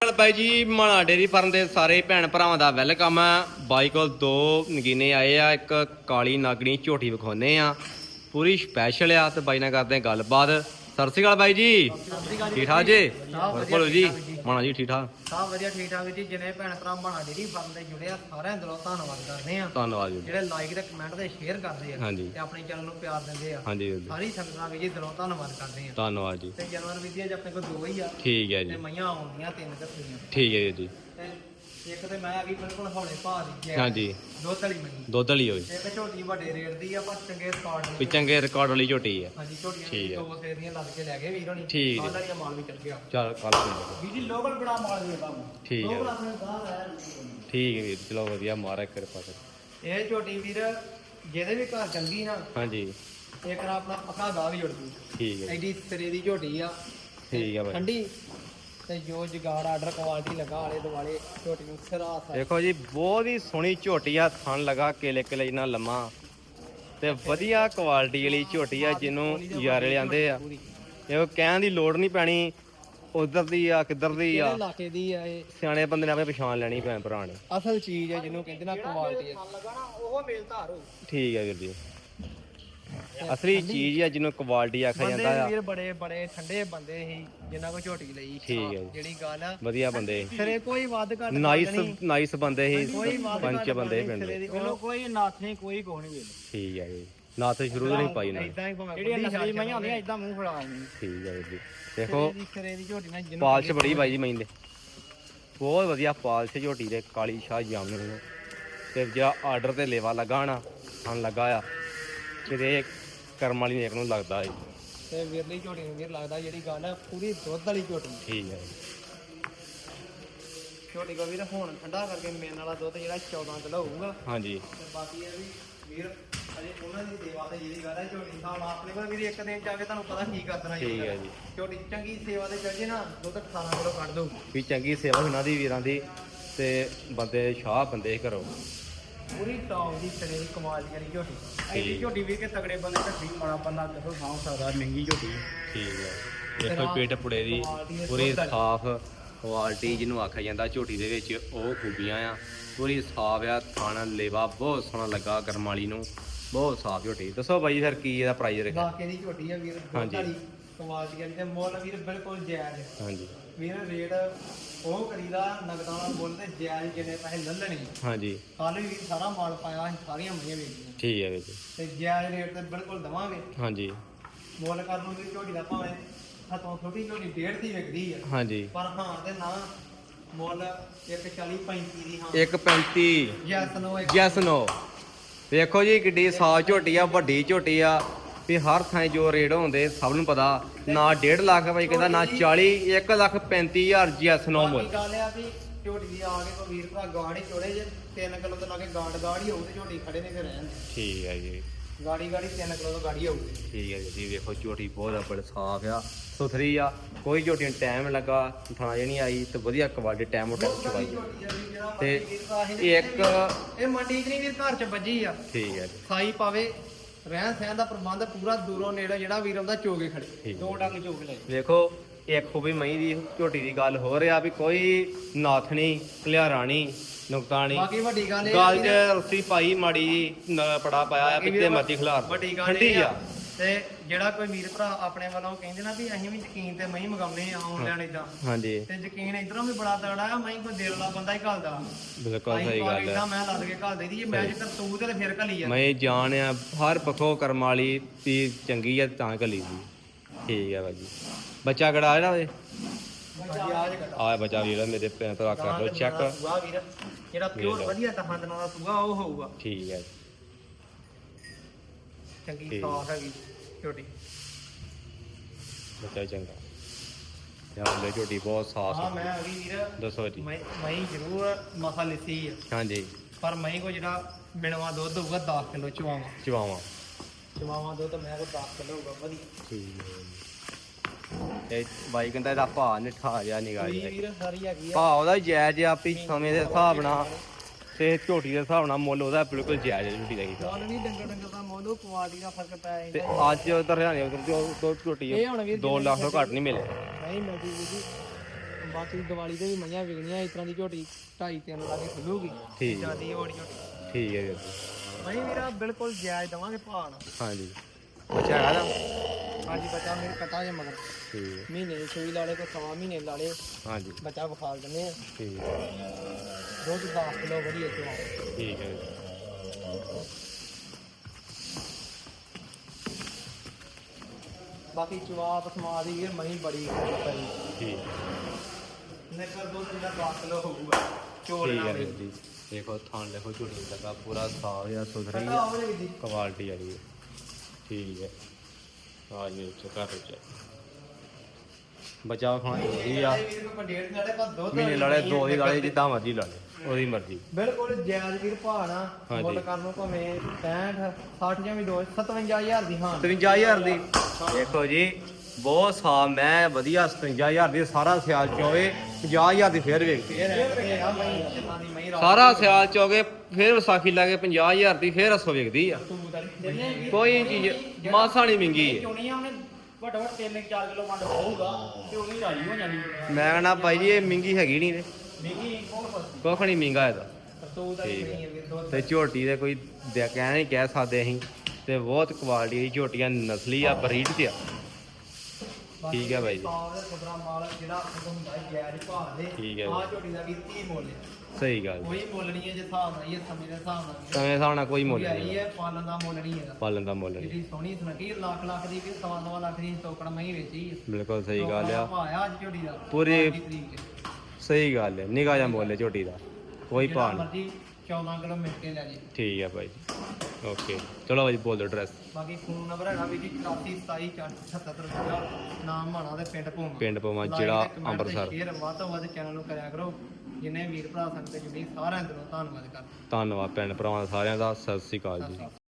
ਚਲ ਬਾਈ ਜੀ ਮਾਣਾ dairy farm ਦੇ ਸਾਰੇ ਭੈਣ ਭਰਾਵਾਂ ਦਾ ਵੈਲਕਮ ਹੈ ਬਾਈ ਕੋਲ ਦੋ ਨਗੀਨੇ ਆਏ ਆ, ਇੱਕ ਕਾਲੀ ਨਾਗਣੀ ਝੋਟੀ ਵਿਖਾਉਨੇ ਆ। ਪੂਰੀ ਸਪੈਸ਼ਲ ਆ ਤੇ ਬਾਈ ਨਾਲ ਕਰਦੇ ਆ ਗੱਲਬਾਤ। ਸਤਿ ਸ਼੍ਰੀ ਅਕਾਲ ਬਾਈ ਜੀ। ਠੀਕ ਠਾਕ ਜੀ? ਹੋਰ ਜੀ। ਮਾਣਾ ਜੀ। ਠੀਕ ਠਾਕ। ਸਭ ਵਧੀਆ ਠੀਕ ਠਾਕ ਜੀ। ਜਿਨੇ ਭੈਣ ਭਰਾ ਬਣਾ ਡੇਰੀ ਫਾਰਮ ਦੇ ਜੁੜੇ ਆ ਸਾਰਿਆਂ ਦਿਲੋਂ ਧੰਨਵਾਦ ਕਰਦੇ ਆ ਧੰਨਵਾਦ ਜੀ। ਜਿਹੜੇ ਲਾਈਕ ਤੇ ਕਮੈਂਟ ਤੇ ਸ਼ੇਅਰ ਕਰਦੇ ਆ ਤੇ ਆਪਣੇ ਚੈਨਲ ਨੂੰ ਪਿਆਰ ਦਿੰਦੇ ਆ। ਹਾਂਜੀ ਸਾਰੀ ਸੰਗਤਾਂ ਵੀ ਜੀ ਦਿਲੋਂ ਧੰਨਵਾਦ ਕਰਦੇ ਆ ਧੰਨਵਾਦ ਜੀ। ਤੇ ਜਾਨਵਰ ਵੀ ਜੀ ਆਪਣੇ ਕੋਲ ਦੋ ਹੀ ਆ। ਠੀਕ ਹੈ ਤੇ ਜੀ ਮਈਆਂ ਆਉਂਦੀਆਂ ਤਿੰਨ ਕੱਟੀਆਂ ਠੀਕ ਹੈ ਜੀ। ਤੇ ਇੱਕ ਤੇ ਮੈਂ ਆ ਗਈ ਬਿਲਕੁਲ ਹੌਲੇ ਭਾਅ ਦੀ ਜੈ ਹਾਂਜੀ। ਦੋ ਤਲੀ ਮਈ ਦੁੱਧ ਵਾਲੀ ਹੋਈ। ਇੱਕ ਝੋਟੀ ਵੱਡੇ ਰੇਟ ਦੀ ਆ ਪਰ ਚੰਗੇ ਸਕਾਰਡ ਵੀ ਚੰਗੇ ਰਿਕਾਰਡ ਵਾਲੀ ਝੋਟੀ ਆ। ਹਾਂਜੀ ਝੋਟੀਆਂ ਠੀਕ ਆ। ਦੋ ਸੇਰ ਦੀਆਂ ਲੱਗ ਕੇ ਲੈ ਗਏ ਵੀਰ ਹੋਣੀ। ਠੀਕ ਆ। ਆਹ ਵਾਲੀਆਂ ਮਾਲ ਵੀ ਚੱਲ ਗਿਆ। ਚਲ ਕੱਲ ਵੀ ਜੀ ਲੋਕਲ ਬੜਾ ਮਾਲ ਵੀ। ਕੰਮ ਠੀਕ ਆ। ਲੋਕਲ ਆਪਣੇ ਬਾਹਰ ਆਇਆ ਠੀਕ ਹੈ ਵੀਰ ਚਲੋ ਵਧੀਆ ਮਾਰਾ ਕਿਰਪਾ ਕਰ। ਇਹ ਝੋਟੀ ਵੀਰ ਜਿਹਦੇ ਵੀ ਘਰ ਚੰਗੀ ਨਾ ਹਾਂਜੀ। ਇੱਕ ਨਾ ਆਪਣਾ ਪੱਕਾ ਗਾਹ ਵੀ ਜੁੜਦੀ ਠੀਕ ਹੈ ਐਡੀ ਸਿਰੇ ਦੀ ਝੋਟੀ ਆ। ਠੀਕ ਹੈ ਬਾਈ। ਠੰਡੀ। ਤੇ ਜੋ ਜਗਾੜ ਆਰਡਰ ਕੁਆਲਿਟੀ ਲਗਾ ਆਲੇ ਦੁਆਲੇ ਝੋਟੀ ਨੂੰ ਸਿਰਾ ਸਾ ਦੇਖੋ ਜੀ ਬਹੁਤ ਹੀ ਸੋਹਣੀ ਝੋਟੀ ਆ ਥਣ ਲਗਾ ਕੇਲੇ ਕੇਲੇ ਜਿੰਨਾ ਲੰਮਾ। ਤੇ ਵਧੀਆ ਕੁਆਲਿਟੀ ਵਾਲੀ ਝੋਟੀ ਆ ਜਿਹਨੂੰ ਯਾਰੇ ਲਿਆਂਦੇ ਆ। ਇਹ ਕਹਿਣ ਦੀ ਲੋੜ ਨਹੀਂ ਪੈਣੀ ਉਧਰ ਦੀ ਆ ਕਿੱਧਰ ਦੀ ਆ। ਇਲਾਕੇ ਦੀ ਆ ਇਹ? ਸਿਆਣੇ ਬੰਦੇ ਨੇ ਆਪੇ ਪਛਾਣ ਲੈਣੀ ਭੈਣ ਭਰਾ ਨੇ। ਅਸਲ ਚੀਜ਼ ਹੈ ਜਿਹਨੂੰ ਕਹਿੰਦੇ ਨਾ ਕੁਆਲਿਟੀ ਲਗਾਣਾ ਉਹ ਮੇਲ ਧਾਰ ਹੋ ਠੀਕ ਹੈ ਵੀਰ ਜੀ। ਅਸਲੀ ਚੀਜ਼ ਆ ਜਿਹਨੂੰ ਕੁਆਲਿਟੀ ਆਖਿਆ ਬੰਦੇ ਜਾਂਦਾ ਆ। ਵੀਰ ਬੜੇ ਬੜੇ ਠੰਡੇ ਬੰਦੇ ਸੀ ਜਿਨ੍ਹਾਂ ਕੋ ਝੋਟੀ ਲਈ ਠੀਕ ਹੈ ਜੀ। ਜਿਹੜੀ ਗੱਲ ਆ। ਵਧੀਆ ਬੰਦੇ ਸਿਰੇ ਕੋਈ ਵੱਧ ਘੱਟ ਨਾਈਸ ਨਹੀਂ। ਨਾਈਸ ਬੰਦੇ ਕੋਈ ਸੀ ਵੱਧ ਪੰਚ ਘੱਟ ਬੰਦੇ ਪਿੰਡ ਸਿਰੇ ਦੇ। ਦੀ ਕੋਈ ਨਾਥ ਨਹੀਂ ਕੋਈ ਕੋਹ ਨਹੀਂ ਵੇਲੇ ਠੀਕ ਹੈ ਜੀ। ਨਾ ਤੇ ਸ਼ੁਰੂ ਤੋਂ ਨਹੀਂ ਪਾਈ ਨਾ। ਇਦਾਂ ਹੀ ਭਾਵੇਂ ਜਿਹੜੀਆਂ ਖੁੱਲੀ ਨਸਲੀ ਛੱਡ ਮਈਆਂ ਹੁੰਦੀਆਂ। ਇਦਾਂ ਮੂੰਹ ਫੜਾ ਆਉਂਦੀਆਂ ਠੀਕ ਹੈ ਜੀ। ਦੇਖੋ ਸਿਰੇ ਦੀ ਸਿਰੇ ਦੀ ਝੋਟੀ ਨਾਲ ਜਿਹਨੂੰ ਪਾਲਸ਼ ਬੜੀ ਬਾਈ ਜੀ ਮੈਂਦੇ ਬਹੁਤ ਵਧੀਆ ਪਾਲਸ਼ ਝੋਟੀ ਦੇ ਕਾਲੀ ਸ਼ਾਹ ਜਾਮਨ ਨੂੰ। ਤੇ ਜਿਹੜਾ ਆਰਡਰ ਤੇ ਲੇਵਾ ਲੱਗਾ ਨਾ ਹਨ ਲੱਗਾ ਆ। ਕਿਤੇ ਕਰਮ ਵਾਲੀ ਨੇਕ ਨੂੰ ਲੱਗਦਾ ਹੈ ਤੇ ਵਿਰਲੀ ਝੋਟੀ ਨੂੰ ਵੀਰ ਲੱਗਦਾ ਜਿਹੜੀ ਗੱਲ ਆ ਪੂਰੀ ਦੁੱਧ ਵਾਲੀ ਝੋਟੀ। ਠੀਕ ਹੈ ਝੋਟੀ ਕੋ ਵੀਰ ਹੁਣ ਠੰਡਾ ਕਰਕੇ ਮੇਨ ਵਾਲਾ ਦੁੱਧ ਜਿਹੜਾ 14 ਕਿਲੋ ਹੋਊਗਾ। ਹਾਂਜੀ। ਤੇ ਬਾਕੀ ਇਹ ਵੀ ਵੀਰ ਅਜੇ ਉਹਨਾਂ ਦੀ ਸੇਵਾ ਤੇ ਜਿਹੜੀ ਗੱਲ ਹੈ ਝੋਟੀ ਸਾਹਿਬ ਆਪਣੇ ਕੋਲ ਵੀਰ ਇੱਕ ਦਿਨ ਆ ਕੇ ਤੁਹਾਨੂੰ ਪਤਾ ਕੀ ਕਰ ਦੇਣਾ ਠੀਕ ਹੈ ਜੀ। ਝੋਟੀ ਚੰਗੀ ਸੇਵਾ ਤੇ ਚੱਲ ਜੇ ਨਾ ਦੁੱਧ 18 ਕਿਲੋ ਕੱਢ ਦਊ। ਵੀ ਚੰਗੀ ਸੇਵਾ ਉਹਨਾਂ ਦੀ ਵੀਰਾਂ ਦੀ ਤੇ ਬੰਦੇ ਸ਼ਾਹ ਬੰਦੇ ਘਰੋਂ ਪੂਰੀ ਟੌਪ ਦੀ ਦੀ ਕਮਾਲ ਵਾਲੀ ਝੋਟੀ। ਐਡੀ। ਝੋਟੀ ਵੀਰ ਕੇ ਤਗੜੇ ਬੰਦੇ ਢੱਡੀ ਮਾੜਾ ਬੰਦਾ ਕਿਥੋਂ ਸਾਂਭ ਸਕਦਾ ਮਹਿੰਗੀ ਝੋਟੀ ਠੀਕ ਹੈ। ਦੇਖੋ ਪੇਟ ਪੁੜੇ ਦੀ ਪੂਰੀ ਸਾਫ਼ ਕੁਆਲਿਟੀ ਜਿਹਨੂੰ ਆਖਿਆ ਜਾਂਦਾ ਝੋਟੀ ਦੇ ਵਿੱਚ ਉਹ ਖੂਬੀਆਂ ਆ। ਪੂਰੀ ਸਾਫ਼ ਆ ਥਾਣਾ ਲੇਵਾ ਬਹੁਤ ਸੋਹਣਾ ਲੱਗਾ ਕਰਮ ਵਾਲੀ ਨੂੰ। ਬਹੁਤ ਸਾਫ਼ ਝੋਟੀ। ਦੱਸੋ ਬਾਈ ਫਿਰ ਕੀ ਇਹਦਾ ਪ੍ਰਾਈਸ ਰੱਖਿਆ? ਇਲਾਕੇ ਦੀ ਝੋਟੀ ਆ ਵੀਰ ਹਾਂਜੀ। ਵਾਲੀ ਕਮਾਲ ਵਾਲੀ ਤੇ ਮੁੱਲ ਵੀਰ ਬਿਲਕੁਲ ਜਾਇਜ਼ ਹੈ। ਹਾਂਜੀ। ਵੀਰ ਰੇਟ ਉਹ ਕਰੀਦਾ ਨਗਦਾਂ ਵਾਲਾ ਮੁੱਲ ਤੇ ਜਾਇਜ਼ ਜਿੰਨੇ ਪੈਸੇ ਲੱਲਣੇ ਹਾਂਜੀ। ਕੱਲ ਵੀ ਵੀਰ ਸਾਰਾ ਮਾਲ ਪਾਇਆ ਅਸੀਂ ਸਾਰੀਆਂ ਮਈਆਂ ਵੇਚੀਆਂ ਠੀਕ ਹੈ ਵੀਰ ਜੀ। ਤੇ ਜਾਇਜ਼ ਰੇਟ ਤੇ ਬਿਲਕੁਲ ਦਵਾਂਗੇ। ਹਾਂਜੀ। ਮੁੱਲ ਕਰਨ ਨੂੰ ਵੀ ਝੋਟੀ ਦਾ ਭਾਵੇਂ ਹੱਥੋਂ ਛੋਟੀ ਝੋਟੀ ਡੇਢ ਦੀ ਵਿਕਦੀ ਆ। ਹਾਂਜੀ। ਪਰ ਹਾਂ ਤੇ ਨਾ ਮੁੱਲ 140 35 ਦੀ ਹਾਂ। 135 ਯੈਸ ਨੋ ਯੈਸ ਨੋ। ਵੇਖੋ ਜੀ ਕਿੱਡੀ ਸਾਫ਼ ਝੋਟੀ ਆ ਵੱਡੀ ਝੋਟੀ ਆ। ਵੀ ਹਰ ਥਾਂ ਜੋ ਰੇਟ ਹੁੰਦੇ ਸਭ ਨੂੰ ਪਤਾ ਨਾ 1.5 ਲੱਖ ਭਾਈ ਕਹਿੰਦਾ ਨਾ 40 1 ਲੱਖ 35000 ਯੈਸ ਨੋ ਮੁੱਲ। ਗੱਲ ਆ ਵੀ ਝੋਟੀ ਦੀ ਆ ਕੇ ਕੋਈ ਵੀਰ ਭਰਾ ਗਾੜੀ ਚੋੜੇ ਜੇ 3 ਕਿਲੋ ਤੋਂ ਲਾ ਕੇ ਗਾਂਡ ਗਾੜੀ ਹੋਊ ਤੇ ਝੋਟੀ ਖੜੇ ਨੇ ਫਿਰ ਰਹਿਣ ਠੀਕ ਹੈ ਜੀ। ਗਾੜੀ ਗਾੜੀ 3 ਕਿਲੋ ਤੋਂ ਗਾੜੀ ਹੋਊ ਠੀਕ ਹੈ ਜੀ ਵੇਖੋ ਝੋਟੀ ਬਹੁਤ ਬੜ ਸਾਫ਼ ਆ ਸੁਥਰੀ ਆ ਕੋਈ ਝੋਟੀ ਨੂੰ ਟਾਈਮ ਲੱਗਾ ਥਾਂ ਨਹੀਂ ਆਈ ਤੇ ਵਧੀਆ ਕੁਆਲਿਟੀ ਟਾਈਮ ਉਹ ਟਾਈਮ ਚਵਾਈ ਤੇ ਇੱਕ ਇਹ ਮੰਡੀ ਚ ਨਹੀਂ ਘਰ ਚ ਵੱਜੀ ਆ। ਠੀਕ ਹੈ ਜੀ। ਸਾਈ ਪਾਵੇ ਰਹਿਣ ਸਹਿਣ ਦਾ ਪ੍ਰਬੰਧ ਪੂਰਾ ਦੂਰੋਂ ਨੇੜੇ ਜਿਹੜਾ ਵੀਰ ਆਉਂਦਾ ਚੋਗੇ ਖੜੇ। ਠੀਕ ਦੋ ਡੰਗ ਚੋਗ ਲੈ ਵੇਖੋ ਇੱਕ ਖੂਬੀ ਮਈ ਦੀ ਝੋਟੀ ਦੀ ਗੱਲ ਹੋ ਰਿਹਾ ਵੀ ਕੋਈ ਨਾਥਣੀ ਲਿਆਰਾਣੀ ਨੁਕਤਾਣੀ ਬਾਕੀ ਵੱਡੀ ਗੱਲ ਇਹ ਗਾਲ 'ਚ ਵੀਰ, ਰੱਸੀ ਪਾਈ ਮਾੜੀ ਜੀ ਨ- ਪੜਾ ਪਾਇਆ ਆ ਬਾਕੀ ਮਰਜ਼ੀ ਖਿਲਾਰ ਵੱਡੀ ਗੱਲ ਇਹ ਆ। ਤੇ ਜਿਹੜਾ ਕੋਈ ਵੀਰ ਭਰਾ ਆਪਣੇ ਵੱਲੋਂ ਕਹਿੰਦੇ ਨਾ ਵੀ ਅਸੀਂ ਵੀ ਯਕੀਨ ਤੇ ਮਹੀਂ ਮਗਾਉਂਦੇ ਆ ਆਨਲਾਈਨ ਇਦਾਂ ਹਾਂਜੀ। ਤੇ ਯਕੀਨ ਇਧਰੋਂ ਵੀ ਬੜਾ ਤਗੜਾ ਆ ਮਹੀਂ ਕੋਈ ਦਿਲ ਵਾਲਾ ਬੰਦਾ ਹੀ ਘਲਦਾ। ਬਿਲਕੁਲ ਸਹੀ ਗੱਲ ਹੈ। ਮੈਂ ਲੱਦ ਕੇ ਘਲ ਦੇਦੀ ਜੇ ਮੈਂ ਜੇ ਕਰਤੂਤ ਤੇ ਫਿਰ ਘਲੀ ਆ। ਮੈਂ ਜਾਣ ਆ ਹਰ ਪੱਖੋਂ ਕਰਮ ਵਾਲੀ ਵੀ ਚੰਗੀ ਆ ਤਾਂ ਕੱਲੀ ਦੀ। ਠੀਕ ਹੈ ਬਾਜੀ ਬੱਚਾ ਕਿਹੜਾ ਆ ਜਿਹੜਾ ਬਾਕੀ ਆ ਬੱਚਾ ਵੀਰ ਮੇਰੇ ਭੈਣ ਭਰਾ ਕਰ ਲਓ ਚੈੱਕ ਜਿਹੜਾ ਪਿਓਰ। ਵਧੀਆ ਤਹਾਂ ਦਿਨਾਂ ਦਾ ਸੂਆ ਉਹ ਹੋਊਗਾ। ਠੀਕ ਹੈ ਚੰਗੀ। ਸਾਫ਼ ਹੈਗੀ। ਝੋਟੀ। ਬੱਚਾ ਚੰਗਾ। ਯਾਰ ਲੈ ਝੋਟੀ ਬਹੁਤ ਸਾਫ਼ ਹਾਂ ਮੈਂ ਗਈ ਵੀਰ ਦੱਸੋ ਜੀ। ਮੈਂ ਮੈਂ ਜ਼ਰੂਰ ਮਸਾ ਲਿੱਤੀ ਆ। ਹਾਂਜੀ। ਪਰ ਮੈਂ ਕੋ ਜਿਹੜਾ ਬਿਨਵਾ ਦੁੱਧ ਹੋਊਗਾ 10 ਕਿਲੋ ਚਵਾਵਾ। ਚਵਾਵਾਂ। ਚਵਾਵਾ ਦੁੱਧ ਮੈਂ ਕੋ 10 ਕਿਲੋ ਹੋਊਗਾ ਵਧੀਆ। ਠੀਕ ਹੈ। ਇਹ ਬਾਈ ਕਹਿੰਦਾ ਇਹਦਾ ਭਾਅ ਨਿਠਾ ਜਿਹਾ ਨਿਗਾਹ ਜਿਹਾ ਵੀਰ ਸਾਰੀ ਹੈਗੀ ਆ। ਭਾਅ ਉਹਦਾ ਜਾਇਜ਼ ਆ ਵੀ ਸਮੇਂ ਦੇ ਹਿਸਾਬ ਨਾਲ। ਤੇ ਝੋਟੀ ਦੇ ਹਿਸਾਬ ਨਾਲ ਮੁੱਲ ਉਹਦਾ ਬਿਲਕੁਲ ਜਾਇਜ਼ ਹੈ ਝੋਟੀ ਦਾ ਹੀ ਗੱਲ ਨਹੀਂ ਡੰਗਰ ਡੰਗਰ ਦਾ ਮੁੱਲ ਉਹ ਕੁਆਲਿਟੀ ਦਾ ਫ਼ਰਕ ਪੈ ਤੇ ਜਾਂਦਾ ਅੱਜ ਉਧਰ ਹਰਿਆਣੇ ਉਧਰ ਜੋ ਦੋ ਝੋਟੀ ਇਹ ਹੁਣ ਵੀਰ 2 ਲੱਖ ਤੋਂ ਘੱਟ ਨਹੀਂ ਮਿਲੇ। ਨਹੀਂ ਮਿਲਦੀ ਵੀਰ ਜੀ। ਬਾਕੀ ਦੀਵਾਲੀ ਤੇ ਵੀ ਮਈਆਂ ਵਿਕਣੀਆਂ ਇਸ ਤਰ੍ਹਾਂ ਦੀ ਝੋਟੀ 2.5 3 ਲਾ ਕੇ ਖੁੱਲੂਗੀ। ਠੀਕ। ਜਿਆਦੀ ਹੋੜੀ ਝੋਟੀ। ਠੀਕ ਹੈ ਵੀਰ ਜੀ। ਮਈ ਵੀਰਾ ਬਿਲਕੁਲ ਜਾਇਜ਼ ਦਵਾਂਗੇ ਭਾਅ ਨਾਲ। ਹਾਂਜੀ। ਬੱਚਾ ਹੈਗਾ ਨਾ ਹਾਂਜੀ ਬੱਚਾ ਮੇਰੇ ਕਟਾ ਜੇ ਮਗਰ। ਠੀਕ। ਹੈ ਮਹੀਨੇ ਦੀ ਸੂਈ ਲਾਲੇ ਕੋ ਸਵਾ ਮਹੀਨੇ ਲਾਲੇ ਹਾਂਜੀ। ਬੱਚਾ ਵਿਖਾਲ ਦਿੰਦੇ ਆ। ਠੀਕ। ਹੈ ਦੁੱਧ 10 ਕਿਲੋ ਵਧੀਆ ਚੋ ਠੀਕ ਹੈ ਵੀਰ। ਬਾਕੀ ਚਵਾਪ ਸਮਾ ਦੀ ਵੀਰ ਮਹੀਂ ਬੜੀ ਪਈ ਠੀਕ। ਨਕਰ ਦੁੱਧ ਜਿਹੜਾ 10 ਕਿਲੋ ਹੋਊਗਾ। ਚੋਲ ਠੀਕ ਨਾ ਹੈ ਵੀਰ ਜੀ। ਦੇਖੋ ਥਾਣ ਦੇਖੋ ਝੋਟੀ ਲੱਗਾ ਪੂਰਾ ਸਾਫ਼ ਜਾਂ ਸੁਥਰੀ ਕੁਆਲਿਟੀ ਵਾਲੀ ਹੈ ਠੀਕ ਹੈ। ਆ ਜੀ ਵਿੱਚ ਖਾਣ ਜੀ ਆ। ਮਹੀਨੇ ਲਾਲੇ ਦੋ ਦੀ ਲਾਲੇ ਜਿੱਦਾਂ ਮਰਜ਼ੀ ਲਾ ਲੇ ਉਹਦੀ ਮਰਜ਼ੀ। ਬਿਲਕੁਲ ਜਾਇਜ਼ ਵੀਰ ਨਾ ਹਾਂਜੀ। ਮੁੱਲ ਕਰਨ ਨੂੰ ਭਾਵੇਂ 65 60 ਜਾਂ ਵੀ ਦੋ 57000 ਦੀ ਹਾਂ। 53000 ਦੀ। ਦੇਖੋ ਜੀ ਬਹੁਤ ਸਾਫ਼ ਮੈਂ ਵਧੀਆ 57000 ਦੀ ਸਾਰਾ ਸਿਆਲ ਚੋਵੇ 50000 ਦੀ ਫੇਰ ਵੇਖਦੀ ਇਹ ਰਹਿ ਆ ਮਹੀਂ ਜਿੰਨਾ ਦੀ ਮਹੀਂ ਸਾਰਾ ਸਿਆਲ ਚੋਗੇ ਫੇਰ ਵਿਸਾਖੀ ਲਾ ਕੇ 50000 ਦੀ ਫੇਰ ਅਸੋ ਵੇਖਦੀ ਆ। ਕੋਈ ਚੀਜ਼ ਮਾਸਾ ਨਹੀਂ ਮਿੰਗੀ। ਚੋਣੀ ਆ ਉਹਨੇ ਵੱਡਾ ਵੱਡਾ 3-4 ਕਿਲੋ ਮੰਡ ਹੋਊਗਾ ਤੇ ਉਹ ਵੀ ਰਾਜੀ ਹੋ ਜਾਣੀ। ਮੈਂ ਕਹਿੰਦਾ ਭਾਈ ਜੀ ਇਹ ਮਿੰਗੀ ਹੈਗੀ ਨਹੀਂ ਬਹੁਤ ਫਸਦੀ ਕੁੱਖ ਨਹੀਂ ਮਿੰਗਾ ਇਹਦਾ। ਠੀਕ ਤੇ ਝੋਟੀ ਦੇ ਕੋਈ ਕਹਿ ਨਹੀਂ ਕਹਿ ਸਕਦੇ ਅਸੀਂ। ਤੇ ਬਹੁਤ ਕੁਆਲਿਟੀ ਦੀ ਝੋਟੀਆਂ ਨਸਲੀ ਆ ਬਰੀਡ ਤੇ ਆ। ਠੀਕ ਹੈ ਬਾਈ ਜੀ। ਸਾਫ਼ ਤੇ ਸੁਥਰਾ ਮਾਲ ਜਿਹੜਾ ਉਹ ਹੁੰਦਾ ਹੈ ਜਾਇਜ਼ ਭਾਅ ਦੇ ਠੀਕ ਹੈ ਆ ਜੀ। ਝੋਟੀ ਦਾ ਵੀ 30 ਮੁੱਲ ਹੈ? ਸਹੀ ਗੱਲ। ਕੋਈ ਮੁੱਲ ਨਹੀਂ ਹੈ ਜੇ ਹਿਸਾਬ ਨਾਲ ਇਹ ਸਮੇਂ ਦੇ ਹਿਸਾਬ ਨਾਲ ਸਮੇਂ ਹਿਸਾਬ ਨਾਲ ਕੋਈ ਮੁੱਲ ਨਹੀਂ ਹੈ ਪਾਲਣ ਦਾ ਮੁੱਲ ਨਹੀਂ ਹੈਗਾ। ਪਾਲਣ ਦਾ ਮੁੱਲ ਨਹੀਂ। ਜਿਹੜੀ ਸੋਹਣੀ ਸੁਨੱਖੀ ਲੱਖ ਲੱਖ ਦੀ ਵੀ ਸਵਾ ਸਵਾ ਲੱਖ ਦੀ ਟੋਕਣ ਮਹੀਂ ਵੇਚੀ ਹੈ। ਬਿਲਕੁਲ ਸਹੀ ਗੱਲ ਆ। ਭਾਇਆ ਅੱਜ ਝੋਟੀ ਦਾ। ਪੂਰੀ- ਦੀ ਤਰੀਕ। ਸਹੀ ਗੱਲ ਹੈ ਨਿਗਾਹ ਜਾਂ ਹੈ ਝੋਟੀ ਦਾ। ਕੋਈ ਜਿਹੜਾ ਭਾਅ ਨਹੀਂ। ਮਰਜ਼ੀ 14 ਕਿਲੋ ਮਿਲ ਕੇ ਲੈ ਜੇ ਠੀਕ ਹੈ ਭਾਈ ਓਕੇ ਚਲੋ ਭਾਈ ਬੋਲ ਦਿਓ ਐਡਰੈਸ ਬਾਕੀ ਫੋਨ ਨੰਬਰ ਹੈਗਾ ਵੀ ਜੀ 842747 ਨਾਮ ਮਾਣਾ ਤੇ ਪਿੰਡ ਭੂਮਾ। ਪਿੰਡ ਭੂਮਾ, ਤੇ ਅੰਮ੍ਰਿਤਸਰ। share ਵੱਧ ਤੋਂ ਵੱਧ ਚੈਨਲ ਨੂੰ ਕਰਿਆ ਕਰੋ। ਜਿੰਨੇ ਵੀਰ ਭਰਾ ਸੰਗਤ ਜੁੜੀ ਸਾਰਿਆਂ ਦਾ ਧੰਨਵਾਦ ਕਰਦੇ। ਧੰਨਵਾਦ ਭੈਣ ਭਰਾਵਾਂ ਸਾਰਿਆਂ ਦਾ ਸਤਿ ਸ੍ਰੀ ਅਕਾਲ ਜੀ।